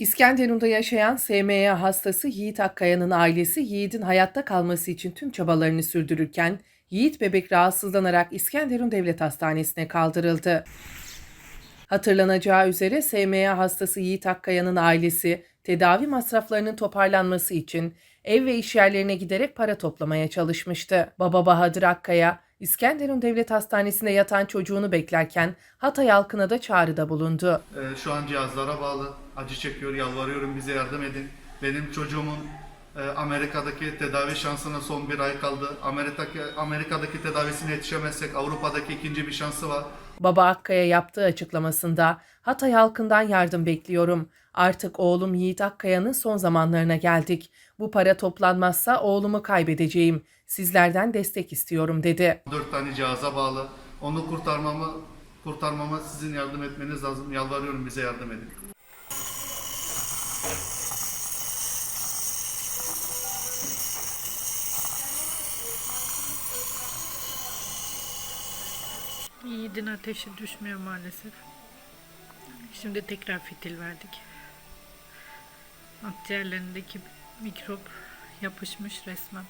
İskenderun'da yaşayan SMA hastası Yiğit Akkaya'nın ailesi Yiğit'in hayatta kalması için tüm çabalarını sürdürürken Yiğit bebek rahatsızlanarak İskenderun Devlet Hastanesi'ne kaldırıldı. Hatırlanacağı üzere SMA hastası Yiğit Akkaya'nın ailesi tedavi masraflarının toparlanması için ev ve iş yerlerine giderek para toplamaya çalışmıştı. Baba Bahadır Akkaya, İskenderun Devlet Hastanesi'nde yatan çocuğunu beklerken Hatay halkına da çağrıda bulundu. Ee, şu an cihazlara bağlı. Acı çekiyor. Yalvarıyorum bize yardım edin. Benim çocuğumun Amerika'daki tedavi şansına son bir ay kaldı. Amerika'daki, Amerika'daki tedavisine yetişemezsek Avrupa'daki ikinci bir şansı var. Baba Akkaya yaptığı açıklamasında Hatay halkından yardım bekliyorum. Artık oğlum Yiğit Akkaya'nın son zamanlarına geldik. Bu para toplanmazsa oğlumu kaybedeceğim. Sizlerden destek istiyorum dedi. Dört tane cihaza bağlı. Onu kurtarmamı kurtarmama sizin yardım etmeniz lazım. Yalvarıyorum bize yardım edin. Yiğidin ateşi düşmüyor maalesef. Şimdi tekrar fitil verdik. Akciğerlerindeki mikrop yapışmış resmen.